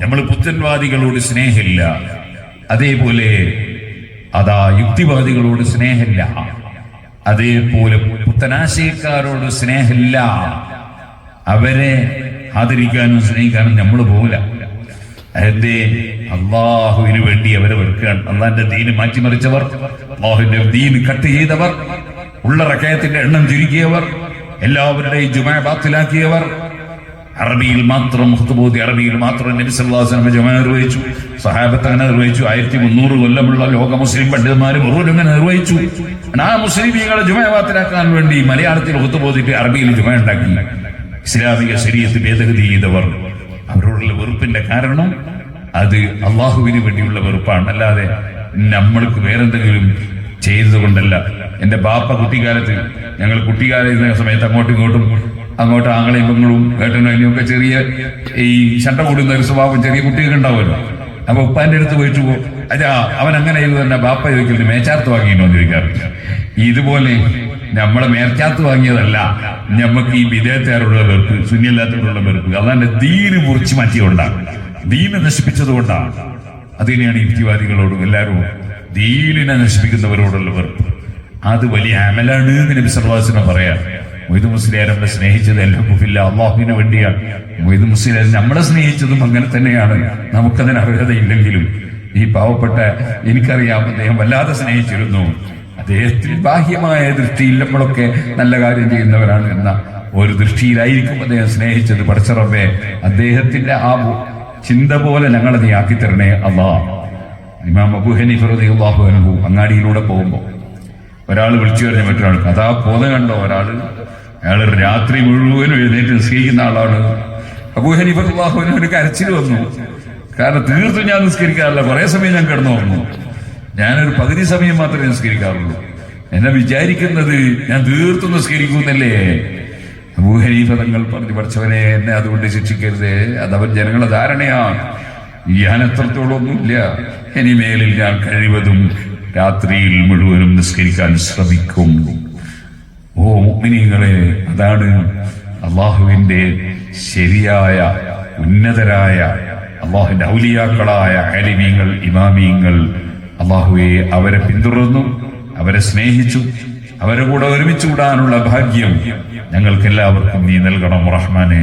നമ്മൾ പുത്തൻവാദികളോട് സ്നേഹമില്ല. അതേപോലെ അതാ യുക്തിവാദികളോട് സ്നേഹമില്ല. അതേപോലെ പുത്തനാശയക്കാരോട് സ്നേഹമില്ല. അവരെ ആദരിക്കാനും സ്നേഹിക്കാനും നമ്മൾ പോകില്ല. എന്റെ അള്ളാഹുവിന് വേണ്ടി അവരെ വെറുക്കുകയാണ്. അള്ളാഹിന്റെ ദീന് മാറ്റിമറിച്ചവർ അള്ളാഹുവിന്റെ ദീന് കട്ട് ചെയ്തവർ ഉള്ള റക്കയത്തിന്റെ എണ്ണം ചുരുക്കിയവർ എല്ലാവരുടെയും ജുമ ബാത്തിലാക്കിയവർ അറബിയിൽ മാത്രം മുഹത്തുബോധി അറബിയിൽ മാത്രം നബി വസല്ലം ജുമ നിർവഹിച്ചു. സഹാബത്ത് അങ്ങനെ നിർവഹിച്ചു. ആയിരത്തി മുന്നൂറ് കൊല്ലമുള്ള ലോക മുസ്ലിം പണ്ഡിതന്മാർ മുഴുവൻ അങ്ങനെ നിർവഹിച്ചു. ആ മുസ്ലിമീങ്ങളെ ജുമയവാത്തിലാക്കാൻ വേണ്ടി മലയാളത്തിൽ മുഹത്തുബോധിട്ട് അറബിയിൽ ജുമ ഉണ്ടാക്കി. ഇസ്ലാമിക ശരീരത്ത് ഭേദഗതി ചെയ്തവർ അവരോടുള്ള വെറുപ്പിന്റെ കാരണം അത് അള്ളാഹുവിന് വേണ്ടിയുള്ള വെറുപ്പാണ്. അല്ലാതെ നമ്മൾക്ക് വേറെന്തെങ്കിലും ചെയ്തതുകൊണ്ടല്ല. എന്റെ ബാപ്പ കുട്ടിക്കാലത്ത് ഞങ്ങൾ കുട്ടിക്കാലിരുന്ന സമയത്ത് അങ്ങോട്ടും ഇങ്ങോട്ടും അങ്ങോട്ട് ആങ്ങളെയും പെങ്ങളും ഏട്ടനും അതിനും ഒക്കെ ചെറിയ ഈ ചണ്ട കൂടുന്ന ഒരു സ്വഭാവം ചെറിയ കുട്ടികൾ ഉണ്ടാവുമല്ലോ. അപ്പൊ ഉപ്പാന്റെ അടുത്ത് പോയിട്ട് പോകും അതാ അവൻ അങ്ങനെ ചെയ്തു തന്നെ ബാപ്പ ചോദിക്കുന്നത് മേച്ചാർത്ത് വാങ്ങിയിട്ടോ വന്നിരിക്കാറില്ല ഇതുപോലെ നമ്മളെ മേർച്ചാത്ത് വാങ്ങിയതല്ല നമുക്ക് ഈ വിദേഹത്തേരോടുള്ള വെറുപ്പ് ശൂന്യല്ലാത്തവരോടുള്ള വെറുപ്പ് അതാണ്ട് ദീന് മുറിച്ചു മാറ്റിയതുകൊണ്ടാണ്. ദീന് നശിപ്പിച്ചത് കൊണ്ടാണ് അതിനെയാണ് യുക്തിവാദികളോടും എല്ലാവരും ദീനിനെ നശിപ്പിക്കുന്നവരോടുള്ള വെറുപ്പ്. അത് വലിയ അമലാണ് എന്ന് നബി സർവാസിനെ മൊയ്ത് മുസ്ലിയാരെ സ്നേഹിച്ചത് എല്ലാം കുഫില്ല അള്ളാഹുവിന് വേണ്ടിയാണ് മൊയ്ത് മുസ്ലിയാർ നമ്മളെ സ്നേഹിച്ചതും അങ്ങനെ തന്നെയാണ്. നമുക്കതിന് അർഹതയില്ലെങ്കിലും ഈ പാവപ്പെട്ട എനിക്കറിയാം അദ്ദേഹം വല്ലാതെ സ്നേഹിച്ചിരുന്നു. അദ്ദേഹത്തിന് ബാഹ്യമായ ദൃഷ്ടിയിൽ നമ്മളൊക്കെ നല്ല കാര്യം ചെയ്യുന്നവരാണ് എന്ന ഒരു ദൃഷ്ടിയിലായിരിക്കും അദ്ദേഹം സ്നേഹിച്ചത്. പഠിച്ചറവേ അദ്ദേഹത്തിന്റെ ആ ചിന്ത പോലെ ഞങ്ങളെ നീ ആക്കി തരണേ അള്ളാഹ് ഇമാം അബു ഹനീഫ് റളിയല്ലാഹു അൻഹു അങ്ങാടിയിലൂടെ പോകുമ്പോൾ ഒരാൾ വിളിച്ചു പറഞ്ഞ മറ്റൊരാൾ പോത കണ്ടോ ഒരാൾ അയാൾ രാത്രി മുഴുവനും എഴുന്നേറ്റ് നിസ്കരിക്കുന്ന ആളാണ്. അബൂ അൻഹു ഒരു കരച്ചിൽ വന്നു. കാരണം തീർത്തും ഞാൻ നിസ്കരിക്കാറില്ല. കുറെ സമയം ഞാൻ കിടന്നു ഉറങ്ങും ഞാനൊരു പകുതി സമയം മാത്രമേ നിസ്കരിക്കാറുള്ളൂ. എന്നെ വിചാരിക്കുന്നത് ഞാൻ തീർത്തും നിസ്കരിക്കുന്നല്ലേ അബൂഹനീഫ തങ്ങൾ പറഞ്ഞു പഠിച്ചവനെ എന്നെ അതുകൊണ്ട് ശിക്ഷിക്കരുത്. അതവൻ ജനങ്ങളുടെ ധാരണയാണ്. ഞാൻ എത്രത്തോളം ഒന്നുമില്ല. ഇനി മേലിൽ ഞാൻ കഴിവതും രാത്രിയിൽ മുഴുവനും നിസ്കരിക്കാൻ ശ്രമിക്കും. ഓ മുഅ്മിനീങ്ങളെ അതാണ് അള്ളാഹുവിന്റെ ശരിയായ ഉന്നതരായ അള്ളാഹുവിന്റെ ഔലിയാക്കളായ അലിമീങ്ങൾ ഇമാമീങ്ങൾ അള്ളാഹുവെ അവരെ പിന്തുടർന്നു അവരെ സ്നേഹിച്ചു അവരെ കൂടെ ഒരുമിച്ച് കൂടാനുള്ള ഭാഗ്യം ഞങ്ങൾക്കെല്ലാവർക്കും നീ നൽകണം റഹ്മാനെ.